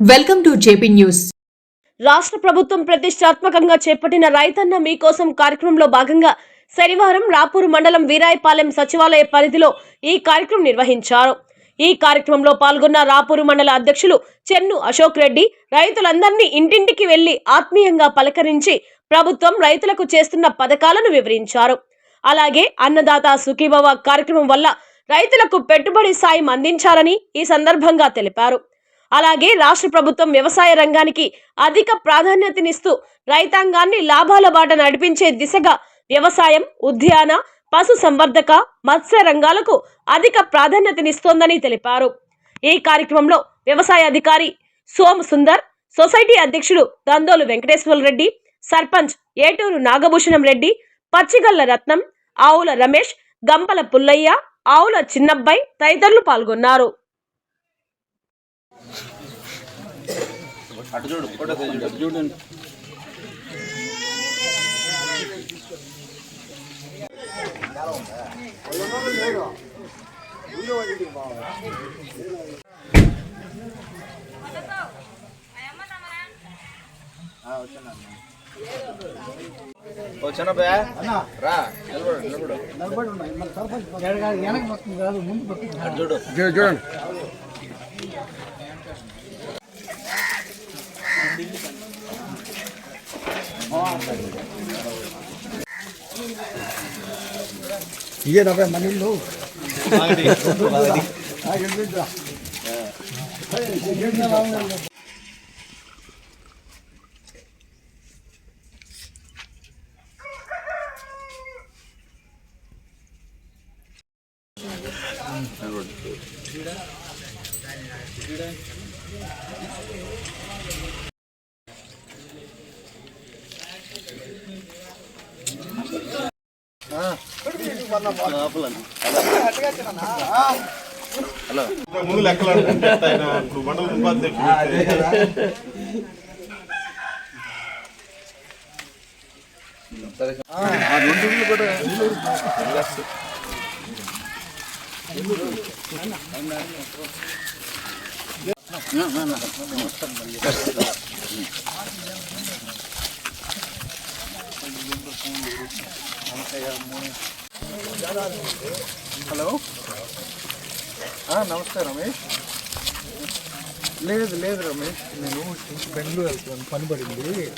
Welcome to JP news. రాష్ట్ర ప్రభుత్వం ప్రతిష్టాత్మకంగా చేపట్టిన రైతన్న మీకోసం కార్యక్రమంలో భాగంగా శనివారం రాపూరు మండలం వీరాయపాలెం సచివాలయ పరిధిలో ఈ కార్యక్రమం నిర్వహించారు. ఈ కార్యక్రమంలో పాల్గొన్న రాపూరు మండల అధ్యక్షులు చెన్ను అశోక్ రెడ్డి రైతులందరినీ ఇంటింటికి వెళ్ళి ఆత్మీయంగా పలకరించి ప్రభుత్వం రైతులకు చేస్తున్న పథకాలను వివరించారు. అలాగే అన్నదాత సుఖీభవ కార్యక్రమం వల్ల రైతులకు పెట్టుబడి సాయం అందించాలని ఈ సందర్భంగా తెలిపారు. అలాగే రాష్ట్ర ప్రభుత్వం వ్యవసాయ రంగానికి అధిక ప్రాధాన్యతనిస్తూ రైతాంగాన్ని లాభాల బాట నడిపించే దిశగా వ్యవసాయం ఉద్యాన పశు సంవర్ధక మత్స్య రంగాలకు అధిక ప్రాధాన్యతనిస్తోందని తెలిపారు. ఈ కార్యక్రమంలో వ్యవసాయ అధికారి సోమ సుందర్ సొసైటీ అధ్యక్షుడు దందోలు వెంకటేశ్వర రెడ్డి సర్పంచ్ ఏటూరు నాగభూషణం రెడ్డి పచ్చిగల్ల రత్నం ఆవుల రమేష్ గంపల పుల్లయ్య ఆవుల చిన్నబ్బాయి తదితరులు పాల్గొన్నారు. అటు చూడు ఫోటో చూడండి ఓ చిన్నబ్బా రా నిలబడు నిలబడు చూడు చూడండి ಏನವ ಮನೆಯಲ್ಲೂ Thank you. హలో ముందు లెక్కలు ఇప్పుడు ఉపాధ్యక్షుడు హలో. నమస్తే రమేష్. లేదు లేదు రమేష్. నేను బెంగళూరు వెళ్తున్నాను. పని పడింది.